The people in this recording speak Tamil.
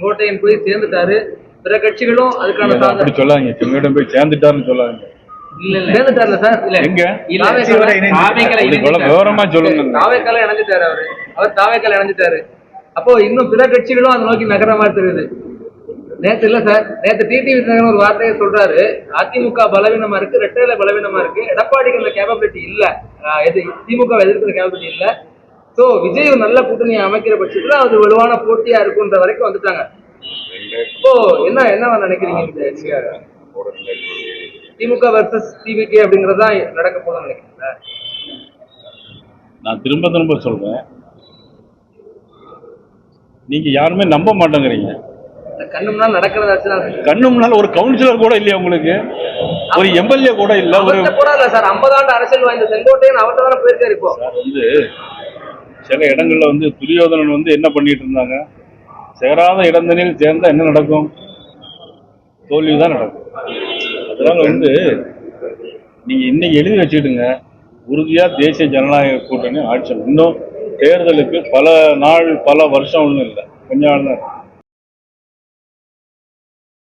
செங்கோட்டையன் போய் சேர்ந்துட்டாரு. பிற கட்சிகளும் அதுக்கான அப்படி சாதனை. சொல்லாங்க செங்கோட்டையன் போய் சேர்ந்துட்டாருன்னு சொல்லாங்க இல்ல இல்ல. சேர்ந்துட்டார்ல சார்? இல்ல. எங்க. விவரமா சொல்லுங்க. தாவேக்கால இணைஞ்சிட்டாரு அவரு. அவர் தாவேக்கால இணைஞ்சிட்டாரு. அப்போ இன்னும் பிற கட்சிகளும் அதை நோக்கி நகர மாதிரி தெரியுது. நேத்து இல்ல சார். நேத்து டிடிவி தினகரன் ஒரு வார்த்தையை சொல்றாரு. அதிமுக பலவீனமா இருக்கு ரெட்டையில பலவீனமா இருக்கு. எடப்பாடிக்கு அந்த கேபபிலிட்டி இல்ல. எது திமுக எதிர்க்கிற கேபபிலிட்டி இல்ல. சோ விஜய் ஒரு நல்ல கூட்டணியை அமைக்கிற பட்சத்துல அது வலுவான போட்டியா இருக்குன்ற வரைக்கும் வந்துட்டாங்க. இப்போ என்ன என்ன நினைக்கிறீங்க திமுக வர்சஸ் டிவிகே அப்படிங்கறது தான் நடக்க போதும்னு நினைக்கிறீங்களா? நான் திரும்ப திரும்ப சொல்றேன். நீங்க யாருமே நம்ப மாட்டேங்கிறீங்க. இந்த கண்ணு முன்னாடி நடக்கிறதாச்சு தான் கண்ணு முன்னால ஒரு கவுன்சிலர் கூட இல்லையா உங்களுக்கு? ஒரு எம்எல்ஏ கூட இல்ல ஒரு கூட இல்ல சார். 50 ஆண்டு அரசியல் வாய்ந்த செங்கோட்டையன் அவர்கிட்ட தானே போயிருக்காரு இப்போ. வந்து சில இடங்கள்ல வந்து துரியோதனன் வந்து என்ன பண்ணிட்டு இருந்தாங்க? சேராத இடந்தனில் சேர்ந்தால் என்ன நடக்கும்? தோல்வி தான் நடக்கும். அதனால வந்து நீங்க இன்னைக்கு எழுதி வச்சுக்கிடுங்க. உறுதியா தேசிய ஜனநாயக கூட்டணி ஆட்சி இன்னும் தேர்தலுக்கு பல நாள் பல வருஷம் ஒன்றும் இல்லை. கொஞ்ச நாள் தான்